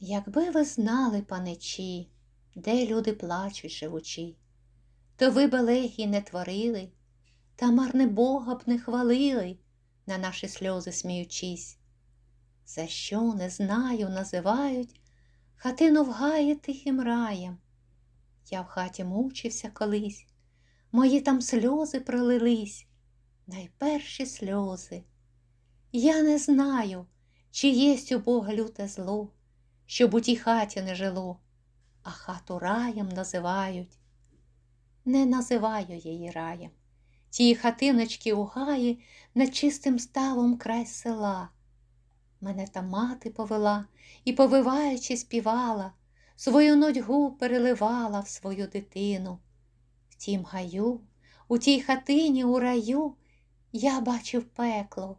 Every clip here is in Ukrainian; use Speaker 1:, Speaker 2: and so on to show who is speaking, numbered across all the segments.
Speaker 1: Якби ви знали, паничі, де люди плачуть живучі, то ви б елегії не творили, та марне Бога б не хвалили, на наші сльози сміючись. За що, не знаю, називають хатину в гаї тихим раєм. Я в хаті мучився колись, мої там сльози пролились, найперші сльози. Я не знаю, чи єсть у Бога люте зло, щоб у тій хаті не жило, а хату раєм називають. Не називаю її раєм. Тії хатиночки у гаї над чистим ставом край села. Мене та мати повела і, повиваючи, співала, свою нудьгу переливала в свою дитину. В тім гаю, у тій хатині у раю я бачив пекло.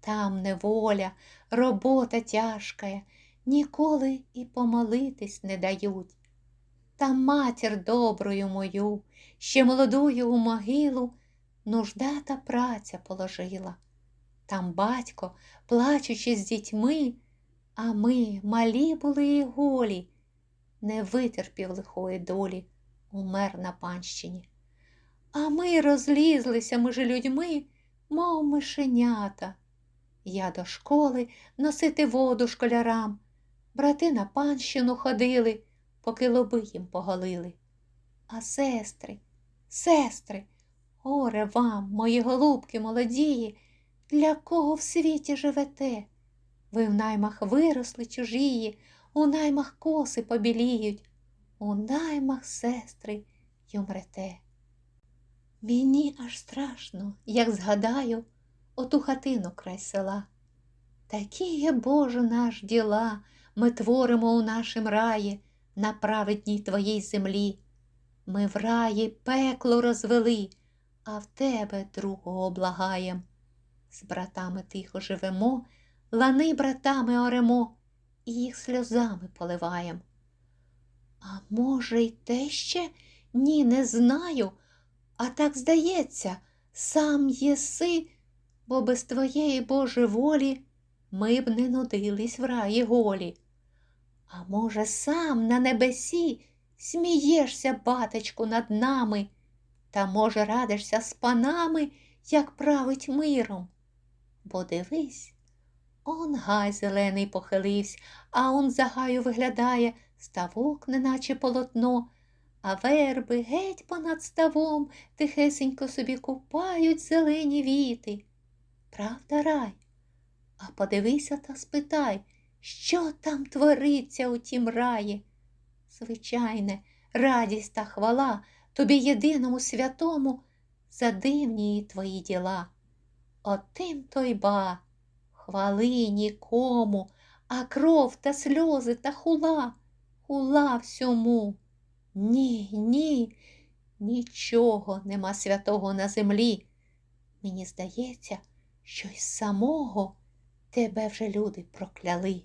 Speaker 1: Там неволя, робота тяжкая, ніколи і помолитись не дають. Та матір доброю мою, ще молодую у могилу, нужда та праця положила. Там батько, плачучи з дітьми, а ми малі були і голі, не витерпів лихої долі, умер на панщині. А ми розлізлися між людьми, мов мишенята. Я до школи носити воду школярам, брати на панщину ходили, поки лоби їм поголили. А сестри, сестри, горе вам, мої голубки молодії, для кого в світі живете? Ви в наймах виросли чужії, у наймах коси побіліють, у наймах сестри й умрете. Мені аж страшно, як згадаю оту хатину край села. Такі є, Боже, наш діла, ми творимо у нашім раї на праведній твоїй землі. Ми в раї пекло розвели, а в тебе другого благаєм. З братами тихо живемо, лани братами оремо, і їх сльозами поливаєм. А може, й те ще? Ні, не знаю, а так здається, сам єси, бо без твоєї Божої волі ми б не нудились в раї голі. А може, сам на небесі смієшся, батечку, над нами, та, може, радишся з панами, як править миром. Бо дивись, он гай зелений похилився, а он за гаю виглядає ставок, неначе полотно, а верби геть понад ставом тихесенько собі купають зелені віти. Правда, рай? А подивися та спитай, що там твориться у тім раї. Звичайне, радість та хвала тобі єдиному святому за дивні твої діла. Отим то й ба, хвали нікому, а кров та сльози та хула, хула всьому. Ні, ні, нічого нема святого на землі. Мені здається, що й самого тебе вже люди прокляли.